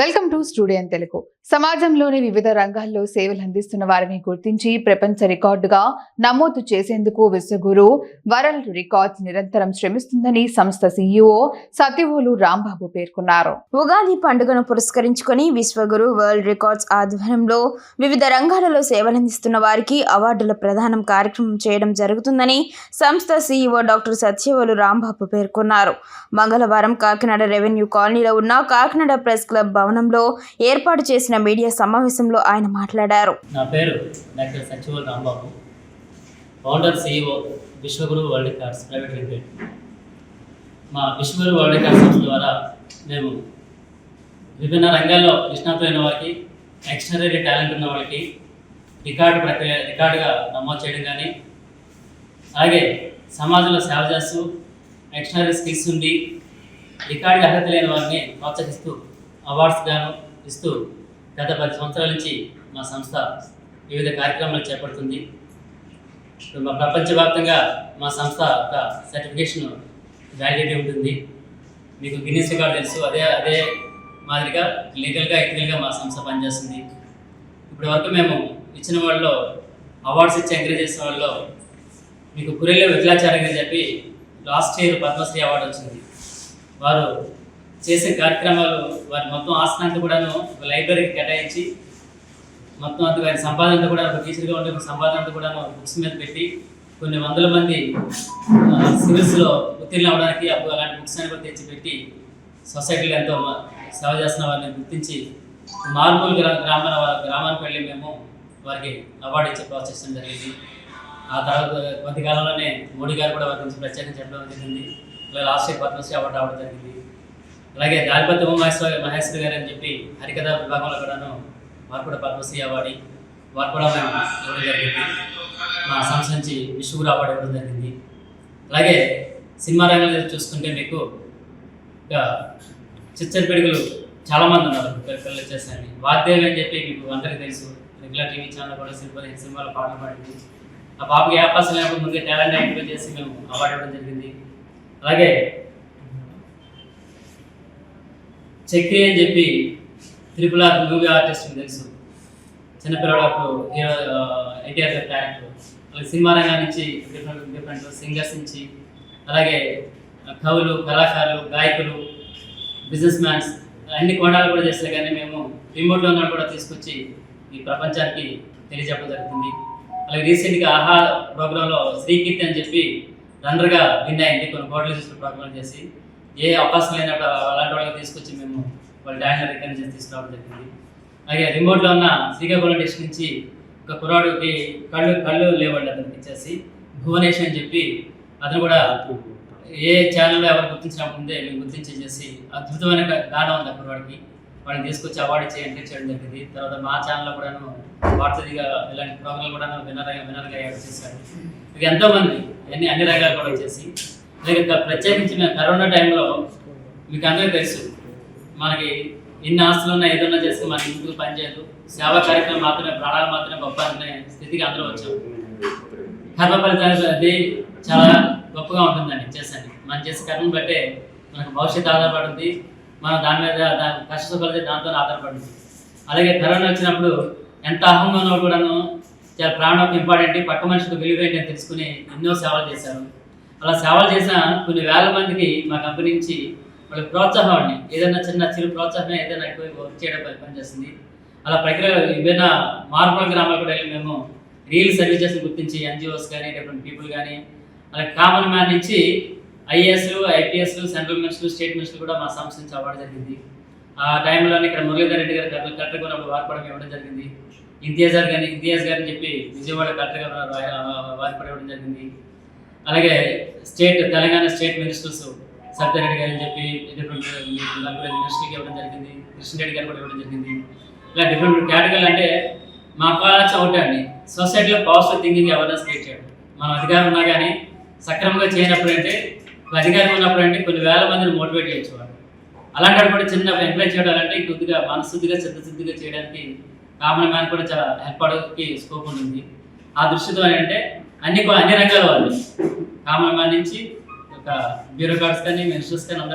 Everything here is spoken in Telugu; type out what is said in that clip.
Welcome to studio Telugu. సమాజంలోని వివిధ రంగాల్లో సేవలు అందిస్తున్న వారిని గుర్తించి ప్రపంచ రికార్డుగా నమోదు చేసేందుకు విశ్వగురు వరల్డ్ రికార్డ్స్ నిరంతరం శ్రమిస్తుందని సంస్థ సీఈఓ సత్యవోలు రాంబాబు పేర్కొన్నారు. ఉగాది పండుగను పురస్కరించుకొని విశ్వగురు వరల్డ్ రికార్డ్స్ ఆధ్వర్యంలో వివిధ రంగాలలో సేవలందిస్తున్న వారికి అవార్డుల ప్రదానం కార్యక్రమం చేయడం జరుగుతుందని సంస్థ సీఈఓ డాక్టర్ సత్యవోలు రాంబాబు పేర్కొన్నారు. మంగళవారం కాకినాడ రెవెన్యూ కాలనీలో ఉన్న కాకినాడ ప్రెస్ క్లబ్ భవనంలో ఏర్పాటు చేసిన మీడియా సమావేశంలో ఆయన మాట్లాడారు. నా పేరు doctor సచివల్ Rambabu. Founder CEO Vishwaguru world cars private limited. మా విశ్వగురు వరల్డ్ కార్స్ ద్వారా మేము విభిన్న రంగాల్లో నిష్ణాతులైన వారికి ఎక్స్ట్రాడరీ టాలెంట్ ఉన్న వాళ్ళకి రికార్డు ప్రక్రియ రికార్డుగా నమోదు చేయడం కానీ అలాగే సమాజంలో సేవ చేస్తూ ఎక్స్ట్రాడరీ స్కిల్స్ ఉండి రికార్డుకి అర్హత లేని వారిని ప్రోత్సహిస్తూ అవార్డ్స్ గాను ఇస్తూ గత పది సంవత్సరాల నుంచి మా సంస్థ వివిధ కార్యక్రమాలు చేపడుతుంది. మా ప్రపంచవ్యాప్తంగా మా సంస్థ ఒక సర్టిఫికేషన్ వ్యాలిడిటీ ఉంటుంది. మీకు గిన్నెస్ రికార్డు తెలుసు. అదే అదే మాదిరిగా లీగల్గా ఎథికల్గా మా సంస్థ పనిచేస్తుంది. ఇప్పటి వరకు మేము ఇచ్చిన వాళ్ళలో అవార్డ్స్ ఇచ్చి ఎంకరేజ్ చేసిన వాళ్ళలో మీకు కురేలో విఠలాచార్య అని చెప్పి లాస్ట్ ఇయర్ పద్మశ్రీ అవార్డు వచ్చింది. వారు చేసే కార్యక్రమాలు వారి మొత్తం ఆస్తి కూడాను ఒక లైబ్రరీకి కేటాయించి మొత్తం అంత వారి సంపాదన అంతా కూడా ఒక టీచర్గా ఉండే సంపాదన అంతా కూడా బుక్స్ మీద పెట్టి కొన్ని వందల మంది సివిల్స్లో ఉత్తీర్ణ అవడానికి అప్పుడు అలాంటి బుక్స్ అని కూడా తెచ్చిపెట్టి సొసైటీలో ఎంతో సేవ చేస్తున్న వారిని గుర్తించి మార్మూల్ గ్రా గ్రామ గ్రామానికి వెళ్ళి మేము వారికి అవార్డు ఇచ్చే ప్రాసెస్ జరిగింది. ఆ తర్వాత కొద్ది కాలంలోనే మోడీ గారు కూడా వారి గురించి ప్రత్యేకంగా చెప్పడం జరిగింది. ఇలా లాస్ట్ ఇయర్ పద్మశ్రీ అవార్డు రావడం జరిగింది. అలాగే దారిపతి ఉమామహేశ్వర మహేశ్వరి గారు అని చెప్పి హరికథ విభాగంలో కూడాను వారు కూడా పద్మశ్రీ అవార్డు వారు కూడా మేము ఇవ్వడం జరిగింది మా సంస్థ నుంచి విశ్వగురు అవార్డు ఇవ్వడం జరిగింది. అలాగే సినిమా రంగంలో చూసుకుంటే మీకు ఇంకా చిచ్చరి పిడుగులు చాలామంది ఉన్నారు. పిల్లలు వచ్చేసరికి. వాగ్దేవి అని చెప్పి మీకు అందరికీ తెలుసు. రెగ్యులర్ టీవీ ఛానల్ కూడా సినిమా సినిమాలో పాటలు పాడింది. ఆ పాపకి ఏ అవకాశం లేకుండా ముందే టాలెంట్ ఐడెంటిఫై చేసి మేము అవార్డు ఇవ్వడం జరిగింది. అలాగే చక్రి అని చెప్పి త్రిపుల్ ఆర్ మూవీ ఆర్టిస్ట్ తెలుసు. చిన్నపిల్లడప్పుడు హీరో ఎన్టీఆర్ గారి క్యారెక్టర్ అలాగే సినిమా రంగం నుంచి డిఫరెంట్ డిఫరెంట్ సింగర్స్ నుంచి అలాగే కవులు కళాకారులు గాయకులు బిజినెస్ మ్యాన్స్ అన్ని కోణాలు కూడా చేస్తారు. కానీ మేము రిమోట్లో ఉన్న కూడా తీసుకొచ్చి ఈ ప్రపంచానికి తెలియజెప్పడం జరుగుతుంది. అలాగే రీసెంట్గా ఆహా ప్రోగ్రాంలో శ్రీకీర్తి అని చెప్పి రన్నర్గా విన్ అయింది. కొన్ని కోట్ల చూసిన ప్రోగ్రాం చేసి. ఏ అవకాశం లేనప్పుడు అలాంటి వాళ్ళకి తీసుకొచ్చి మేము వాళ్ళ డాన్స్ రికగ్నైజ్ చేసి తీసుకురావడం జరిగింది. అలాగే రిమోట్లో ఉన్న శ్రీకాకుళం డిస్ట్రిక్ట్ నుంచి ఒక కుర్రాడుకి కళ్ళు కళ్ళు లేవండి అతనికి ఇచ్చేసి భువనేష్ అని చెప్పి అతను కూడా ఏ ఛానల్లో ఎవరు గుర్తించినప్పుడు ముందే మేము గుర్తించేసి అద్భుతమైన గానం ఉంది ఆ కుర్రాడికి. వాళ్ళని తీసుకొచ్చి అవార్డు ఇచ్చి ఎంకరేజ్ చేయడం జరిగింది. తర్వాత మా ఛానల్లో కూడాను వార్తదిగా ఇలాంటి ప్రోగ్రాంలు కూడా వినర్ వినర్గా యాడ్ చేశారు. ఇక ఎంతోమంది అన్ని అన్ని రకాలు కూడా వచ్చేసి అలాగే ప్రత్యేకించి మేము కరోనా టైంలో మీకు అందరికీ తెలుసు మనకి ఇన్ని ఆస్తులు ఉన్నా ఏదన్నా చేస్తే మన ఇంటికి పనిచేయదు సేవా కార్యక్రమం మాత్రమే ప్రాణాలు మాత్రమే గొప్ప అనే స్థితికి అందరూ వచ్చాం. కర్మ ఫలితాలు అది చాలా గొప్పగా ఉంటుందండి చేసాను మనం చేసే కర్మను బట్టే మనకు భవిష్యత్తు ఆధారపడుతుంది మనం దాని మీద దాని కష్ట సుఖాలు దాంతో ఆధారపడుతుంది అలాగే కరోనా వచ్చినప్పుడు ఎంత అహంగా ఉన్నా కూడాను చాలా ప్రాణం ఇంపార్టెంట్ పక్క మనిషికి విలువ ఏంటి అని తెలుసుకుని ఎన్నో సేవలు చేశారు. అలా సేవలు చేసిన కొన్ని వేల మందికి మా కంపెనీ నుంచి వాళ్ళకి ప్రోత్సాహం అండి ఏదైనా చిన్న చిరు ప్రోత్సాహం ఏదైనా ఎక్కువ వర్క్ చేయడం పని- పనిచేస్తుంది అలా ప్రక్రియ విభిన్న మార్పుల గ్రామాలు కూడా వెళ్ళి మేము రియల్ సర్వీసెస్ గుర్తించి ఎన్జిఓస్ కానీ డిఫరెంట్ పీపుల్ కానీ అలా కామన్ మ్యాన్ నుంచి ఐఏఎస్లు ఐపీఎస్లు సెంట్రల్ మినిస్టర్లు స్టేట్ మినిస్టర్లు కూడా మా సంస్థ నుంచి అవ్వడం జరిగింది ఆ టైంలోనే ఇక్కడ మురళీధర్ రెడ్డి గారు కలెక్టర్ కలెక్టర్గా ఉన్నప్పుడు వారు ఇవ్వడం జరిగింది ఇంతియాజ్ గారు కానీ ఇంతియాజ్ గారు అని చెప్పి విజయవాడ కలెక్టర్ గారు వారి- ఇవ్వడం జరిగింది అలాగే state Telangana state ministers Satya Reddy గారు అని చెప్పి డిఫరెంట్ నలుగురు మినిస్టర్కి ఇవ్వడం జరిగింది కృష్ణ రెడ్డి గారు కూడా ఇవ్వడం జరిగింది. ఇలా డిఫరెంట్ కేటగిరీలు అంటే మా కాలేజ్ ఒకటే అండి. సొసైటీలో పాజిటివ్ థింకింగ్ అవేర్నెస్ క్రియేట్ చేయడం. మనం అధికారం ఉన్నా కానీ సక్రమంగా చేయనప్పుడు అంటే అధికారం ఉన్నప్పుడు అంటే కొన్ని వేల మందిని మోటివేట్ చేయొచ్చు వాళ్ళు అలాంటప్పుడు చిన్న ఎంకరేజ్ చేయడం అంటే కొద్దిగా మనశుద్ధిగా చిత్తశుద్ధిగా చేయడానికి కామన్ మ్యాన్ కూడా చాలా హెల్ప్ అవడానికి స్కోప్ ఉంటుంది. ఆ దృష్టితో ఏంటంటే అన్ని అన్ని రంగాల వాళ్ళు. కామన్ మ్యాన్ నుంచి ఒక బ్యూరోక్రాట్స్ కానీ మినిస్టర్స్ కానీ అందరూ